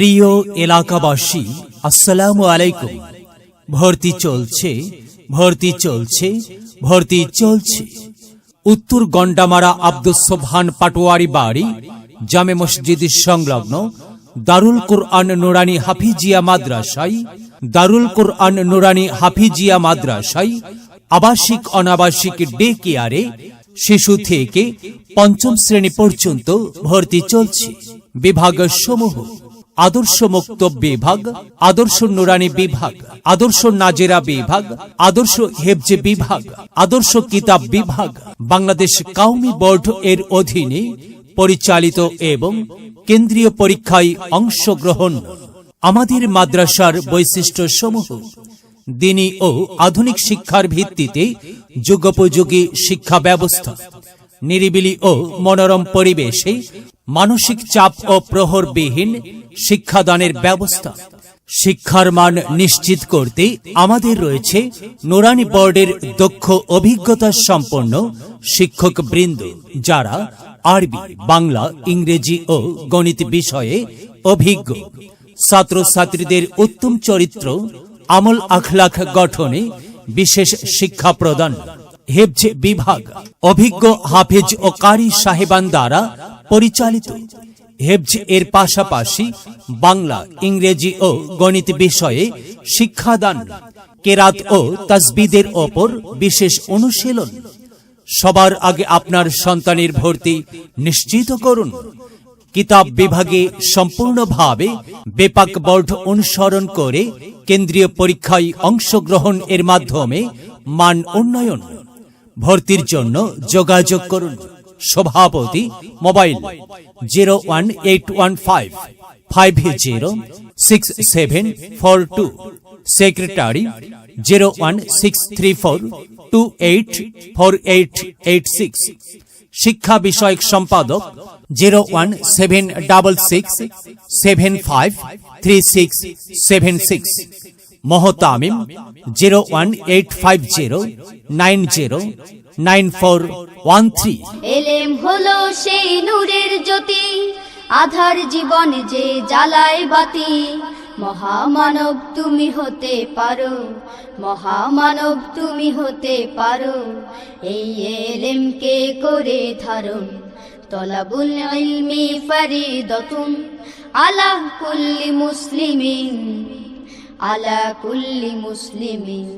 প্রিয় এলাকাবাসী, আসসালামু আলাইকুম। ভর্তি চলছে ভর্তি চলছে ভর্তি চলছে। উত্তর গন্ডামারা আব্দুস সোবহান পাটোয়ারি বাড়ি, জামে মসজিদ সংলগ্ন দারুল কোরআন নুরানি হাফিজিয়া মাদ্রাসায়, দারুল কোরআন নুরানি হাফিজিয়া মাদ্রাসায় আবাসিক অনাবাসিক ডে কেয়ারে শিশু থেকে পঞ্চম শ্রেণি পর্যন্ত ভর্তি চলছে। বিভাগ সমূহ আদর্শ মুক্ত বিভাগ, আদর্শ নুরানি বিভাগ, আদর্শ নাজেরা বিভাগ, আদর্শ হেবজে বিভাগ, আদর্শ কিতাব বিভাগ, বাংলাদেশ কাউমি বোর্ড এর অধীনে পরিচালিত এবং কেন্দ্রীয় পরীক্ষায় অংশগ্রহণ আমাদের মাদ্রাসার বৈশিষ্ট্য সমূহ দিনী ও আধুনিক শিক্ষার ভিত্তিতে যুগোপযোগী শিক্ষা ব্যবস্থা। নিরিবিলি ও মনোরম পরিবেশে মানসিক চাপ ও প্রহরবিহীন শিক্ষাদানের ব্যবস্থা। শিক্ষার মান নিশ্চিত করতে আমাদের রয়েছে নোরানি বোর্ডের দক্ষ অভিজ্ঞতা সম্পন্ন শিক্ষক বৃন্দ যারা আরবি, বাংলা, ইংরেজি ও গণিত বিষয়ে অভিজ্ঞ। ছাত্রছাত্রীদের উত্তম চরিত্র আমল আখলাখ গঠনে বিশেষ শিক্ষা প্রদান। হেফজ বিভাগ, অভিজ্ঞ হাফেজ ও কারি সাহেবান দ্বারা পরিচালিত। হেফজ এর পাশাপাশি বাংলা, ইংরেজি ও গণিত বিষয়ে শিক্ষাদান, কেরাত ও তাসবিদের ওপর বিশেষ অনুশীলন। সবার আগে আপনার সন্তানের ভর্তি নিশ্চিত করুন। কিতাব বিভাগে সম্পূর্ণভাবে বেপাক বোর্ড অনুসরণ করে কেন্দ্রীয় পরীক্ষায় অংশগ্রহণ এর মাধ্যমে মান উন্নয়ন ভর্তির জন্য যোগাযোগ করুন। সভাপতি mobile zero one eight one five five zero six seven four two. Secretary zero one six three four two eight four eight eight six. শিক্ষা বিষয়ক সম্পাদক zero one seven double six seven five three six seven six. মহতামিম zero one eight five zero nine zero nine four one three এলেম হলো সেই নূরের জ্যোতি, আধার জীবন যে জ্বালায় বাতি। মহামানব তুমি হতে পারো, মহামানব তুমি হতে পারো। এই এলেমকে করে ধারণ, তলাবুল ইলমি ফরিদতুন আলা কুল্লি মুসলিমিন। আলা কুল্লি মুসলিমিন